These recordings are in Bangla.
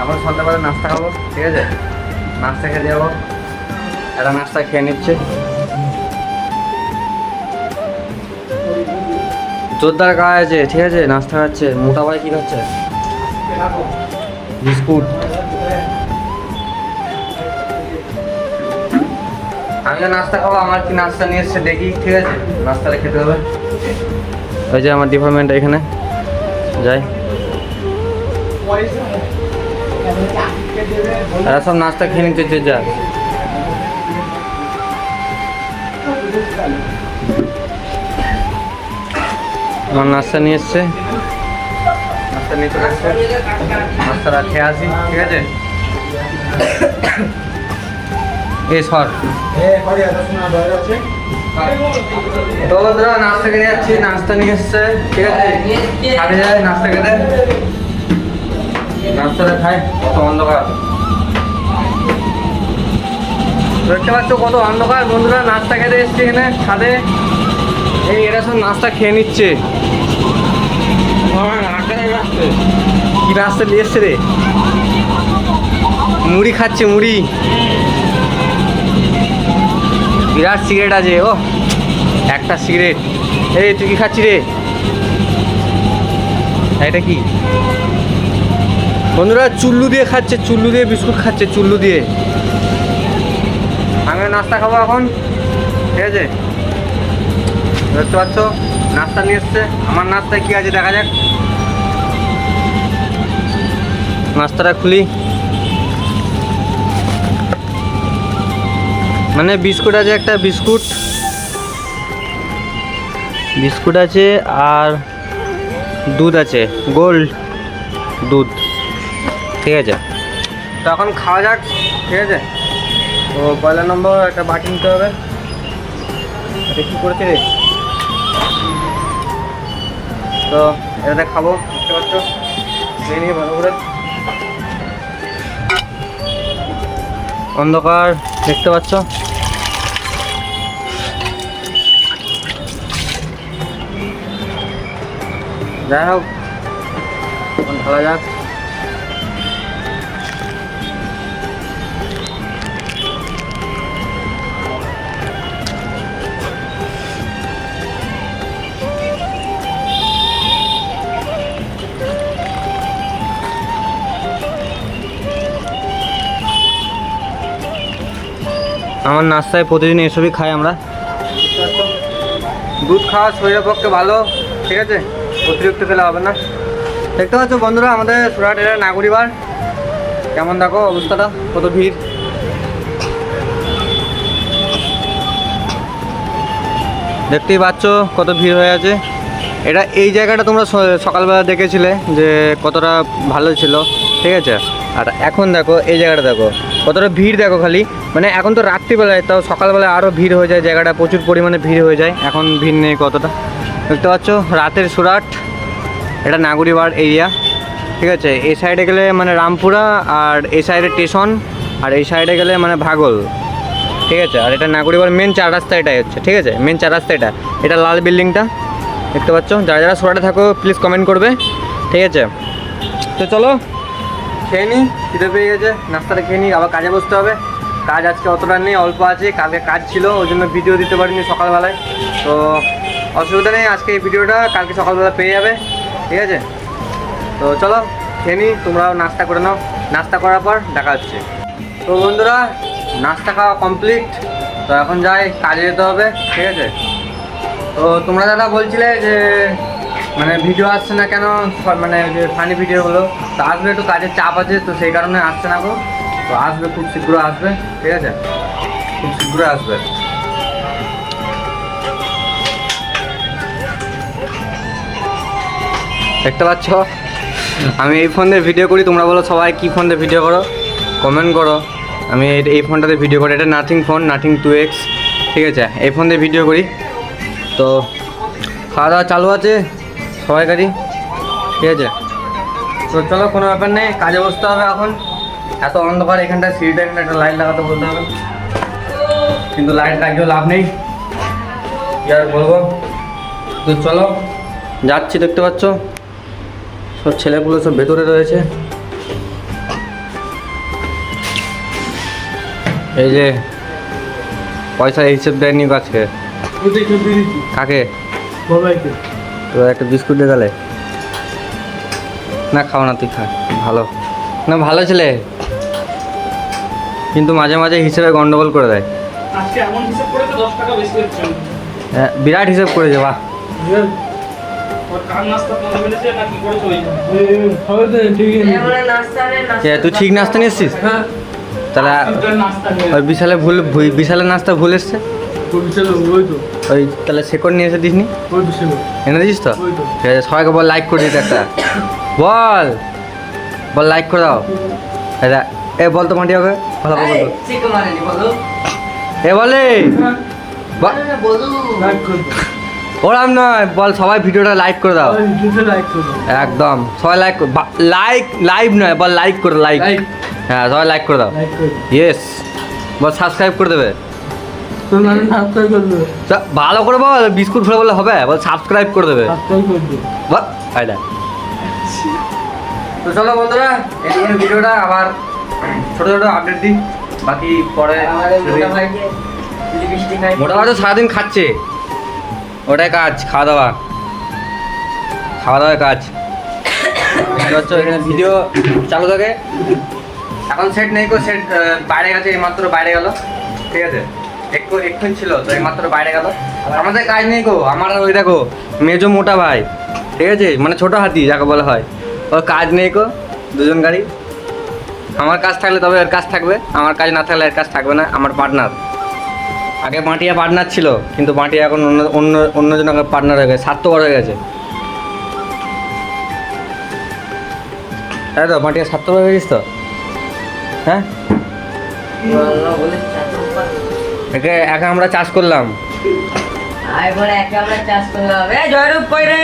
এখন সন্ধ্যাবেলা নাস্তা খাব, ঠিক আছে? নাস্তা খেতে যাব একটা নাস্তা খেয়ে নিচ্ছে। জোরদার খাওয়া আছে, ঠিক আছে? নাস্তা খাচ্ছে। মোটা ভাই কি খাচ্ছে? বিস্কুট। আমিও নাস্তা খাব, আমার কি নাস্তা নিয়ে এসছে দেখি, ঠিক আছে? নাস্তাটা খেতে হবে। ওই যে আমার ডিপার্টমেন্ট এখানে। যাই। এরা সব নাস্তা খেয়ে নিচ্ছে যে যা আমার নাস্তা নিয়ে এসছে। নাস্তা নিয়ে চলে এসছে নাস্তাটা খেয়ে আসি, ঠিক আছে? এ, সর। তো নাস্তা খেতে যাচ্ছি, নাস্তা নিয়ে এসছে, ঠিক আছে? ছাড়ে যায় নাস্তা খেতে। নাস্তাটা খাই কত অন্ধকার। দেখতে পাচ্ছ কত অন্ধকার। বন্ধুরা নাস্তা খেতে এসছে এখানে ছাদে। এই এরা সব নাস্তা খেয়ে নিচ্ছে। কি রাস্তা নিয়ে এসছে রে? মুড়ি খাচ্ছে মুড়ি। বিরাট সিগারেট আছে ও। একটা সিগারেট। এই তুই কি খাচ্ছি রে? এটা কি? বন্ধুরা চুল্লু দিয়ে খাচ্ছে চুল্লু দিয়ে বিস্কুট খাচ্ছে চুল্লু দিয়ে। আমি নাস্তা খাব এখন। ঠিক আছে? দেখতে পাচ্ছ নাস্তা নিয়ে এসছে। আমার নাস্তায় কি আছে দেখা যাক। নাস্তাটা খুলি। মানে বিস্কুট আছে একটা বিস্কুট। বিস্কুট আছে আর দুধ আছে গোল্ড দুধ। ঠিক আছে। তো এখন খাওয়া যাক, ঠিক আছে? তো পয়লা নম্বর একটা বাটি নিতে হবে। এটা কী করেছে রে তো এটাতে খাব বুঝতে পারছ খেয়ে নিয়ে ভালো করে। অন্ধকার, দেখতে পাচ্ছ? যাই হোক ঢালা যাক। আমার নাস্তায় প্রতিদিন এসবই খাই আমরা। দুধ খাওয়া শরীরের পক্ষে ভালো, ঠিক আছে? অতিরিক্ত খেলে হবে না। দেখতে পাচ্ছ বন্ধুরা, আমাদের সুরাট এর নাগরিবার। কেমন দেখো অবস্থাটা? কত ভিড়? দেখতেই পাচ্ছ কত ভিড় হয়ে আছে। এটা এই জায়গাটা তোমরা সকালবেলা দেখেছিলে যে কতটা ভালো ছিল, ঠিক আছে? আর এখন দেখো, এই জায়গাটা দেখো। কতটা ভিড় দেখো খালি। মানে এখন তো রাত্রিবেলায়, তাও সকালবেলায় আরও ভিড় হয়ে যায়, জায়গাটা প্রচুর পরিমাণে ভিড় হয়ে যায়। এখন ভিড় নেই কতটা। দেখতে পাচ্ছ, রাতের সুরাট, এটা নাগুরিবার এরিয়া, ঠিক আছে? এই সাইডে গেলে মানে রামপুরা, আর এই সাইডে স্টেশন, আর এই সাইডে গেলে মানে ভাগল, ঠিক আছে? আর এটা নাগরিবার মেন চার রাস্তা এটাই হচ্ছে, ঠিক আছে? মেন চার রাস্তা এটা। এটা লাল বিল্ডিংটা, দেখতে পাচ্ছ? যারা যারা সুরাটে থাকো প্লিজ কমেন্ট করবে, ঠিক আছে? তো চলো খেয়ে নিই খিদে পেয়ে গেছে, নাস্তাটা খেয়ে নিই আবার কাজে বসতে হবে। কাজ আজকে অতটা নেই, অল্প আছে, কালকে কাজ ছিল, ওই জন্য ভিডিও দিতে পারিনি সকালবেলায়। তো, অসুবিধা নেই, আজকে এই ভিডিওটা কালকে সকালবেলা পেয়ে যাবে, ঠিক আছে? তো চলো, খেয়ে নিই তোমরাও নাস্তা করে নাও। নাস্তা করার পর দেখা হচ্ছে। তো বন্ধুরা, নাস্তা খাওয়া কমপ্লিট তো এখন যাই, কাজে যেতে হবে, ঠিক আছে? তো তোমরা দাদা বলছিলে যে মানে ভিডিও আসছে না কেন? মানে ফানি ভিডিওগুলো তো আসবে একটু কাজের চাপ আছে, তো সেই কারণে আসছে না গো। তো আসবে, খুব শীঘ্র আসবে, ঠিক আছে? খুব শীঘ্র আসবে। দেখতে পাচ্ছ? আমি এই ফোন দিয়ে ভিডিও করি, তোমরা বলো সবাই কী ফোন দিয়ে ভিডিও করো? কমেন্ট করো। আমি এই- এই ফোনটাতে ভিডিও করি, এটা nothing phone, nothing two X ঠিক আছে? এই ফোন দিয়ে ভিডিও করি। তো খাওয়া দাওয়া চালু আছে? সবাই গাড়ি ঠিক আছে। তো চলো কোনো ব্যাপার নেই কাজে বসতে হবে এখন। এত অন্ধকার এখানটা সিঁড়িটা এখানে একটা লাইট লাগাতে বলতে হবে। কিন্তু লাইট লাগিয়েও লাভ নেই। কি আর বলব? তো চলো যাচ্ছি দেখতে পাচ্ছ। সব ছেলেগুলো সব ভেতরে রয়েছে। এই যে পয়সা হিসেব দেয়নি কাছে কাকে? বাবাইকে তো একটা বিস্কুট দিয়ে গেলে? না খাও না তুই খা। ভালো। না ভালো ছেলে। কিন্তু মাঝে মাঝে হিসেবে গন্ডগোল করে দেয়। আজকে এমন হিসাব করেছে দশ টাকা বেশি হচ্ছে। হ্যাঁ, বিরাট হিসেব করেছে বাহ। তুই ঠিক নাস্তা নিয়ে এসছিস? হ্যাঁ। তাহলে ওই বিশালে ভুল বিশালের নাস্তা ভুল এসছে? ওই তাহলে সেকন্ড নিয়ে এসে তো ছিল। এনে দিস তো? ঠিক আছে সবাইকে বল লাইক করে দিতে একটা। বল। বল লাইক করে দাও। এই দেখ, এ বল তো মাটি হবে ভালো করে বল। এ বলে। ব- লাইক ওরাম নয় বল সবাই ভিডিওটা লাইক করে দাও। একদম সবাই লাইক লাইক লাইভ নয় বল লাইক করে লাইক লাইক হ্যাঁ সবাই লাইক করে দাও। লাইক করে দাও। ইয়েস বল সাবস্ক্রাইব করে দেবে। ভালো করে বল বিস্কুট ফেলে বলে হবে বল সাবস্ক্রাইব করে দেবে। তো চলো বন্ধুরা এই ভিডিওটা আবার ছোট ছোট আপডেট দিই বাকি পরে মোটা ভাই তো সারাদিন খাচ্ছে। ওটাই কাজ খাওয়া দাওয়া। খাওয়া দাওয়ার কাজ। এখানে ভিডিও চালু থাকে। এখন সেট নেই কো সেট বাইরে গেছে এইমাত্র বাইরে গেল। ঠিক আছে? একটু ছিল, তো এইমাত্র বাইরে গেল। আমাদের কাজ নেই গো, আমার ওই দেখো, মেজো মোটা ভাই, ঠিক আছে? মানে ছোট হাতি, যাকে বলা হয়। ওর কাজ নেই গো, দুজন গাড়ি। আমার কাজ থাকলে তবে এর কাজ থাকবে, আমার কাজ না থাকলে এর কাজ থাকবে না, আমার পার্টনার আগে মাটিয়া পার্টনার ছিল, কিন্তু মাটিয়া এখন অন্য অন্য, অন্যজন পার্টনার হয়ে গেছে, স্বার্থপর হয়ে গেছে। তাই তো মাটিয়া স্বার্থপর হয়ে গেছিস তো? হ্যাঁ? একে একা আমরা চাষ করলাম। আমরা চাষ করলাম। এ জয়রূপ কই রে?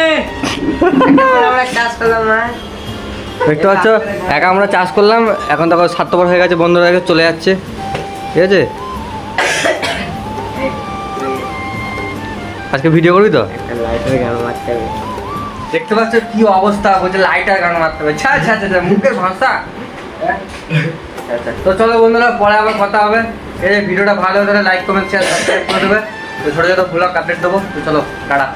আমরা চাষ করলাম না দেখতে পাচ্ছ? একা আমরা চাষ করলাম এখন তখন স্বার্থপর হয়ে গেছে বন্ধ হয়ে গেছে চলে যাচ্ছে। ঠিক আছে? আজকে ভিডিও করবি তো? দেখতে পাচ্ছ কি অবস্থা? বলছে লাইটার গান মারতে হবে। ছা ছা ছা ছা, মুখের ভাষা। হ্যাঁ? আচ্ছা, আচ্ছা। তো চলো বন্ধুরা পরে আবার কথা হবে। এই ভিডিওটা ভালো হলে লাইক কমেন্ট শেয়ার সাবস্ক্রাইব করে দেবে। তো ছোটো ছোটো ব্লগ আপডেট দেবো। তো চলো, টাটা।